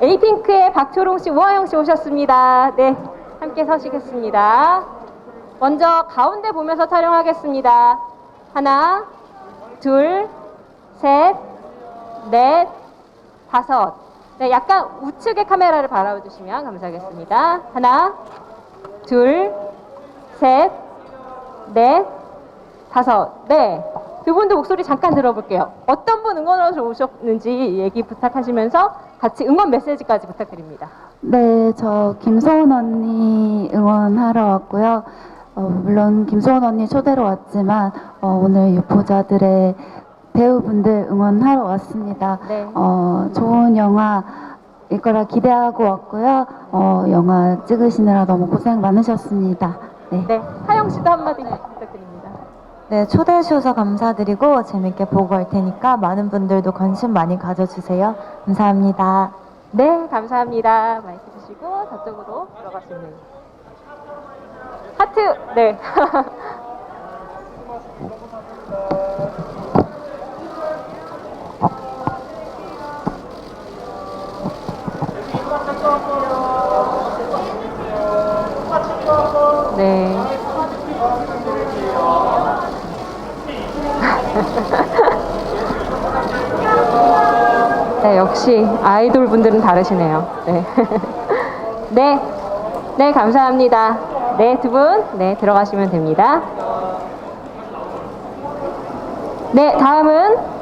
에이핑크의 박초롱 씨, 우하영 씨 오셨습니다. 네, 함께 서시겠습니다. 먼저 가운데 보면서 촬영하겠습니다. 하나, 둘, 셋, 넷, 다섯. 네, 약간 우측의 카메라를 바라보주시면 감사하겠습니다. 하나, 둘, 셋, 넷, 다섯. 네. 두 분도 목소리 잠깐 들어볼게요. 어떤 분 응원하러 오셨는지 얘기 부탁하시면서 같이 응원 메시지까지 부탁드립니다. 네, 저 김소은 언니 응원하러 왔고요. 어, 물론 김소은 언니 초대로 왔지만 어, 오늘 유포자들의 배우분들 응원하러 왔습니다. 네. 어, 좋은 영화 일 거라 기대하고 왔고요. 어, 영화 찍으시느라 너무 고생 많으셨습니다. 네. 네. 하영 씨도 한마디 부탁드립니다. 네, 초대해 주셔서 감사드리고 재밌게 보고 갈 테니까 많은 분들도 관심 많이 가져주세요. 감사합니다. 네, 감사합니다. 마이크 주시고 저쪽으로 들어가시면 하트. 네. 네. 네, 역시 아이돌 분들은 다르시네요. 네. 네. 네, 감사합니다. 네, 두 분, 네, 들어가시면 됩니다. 네, 다음은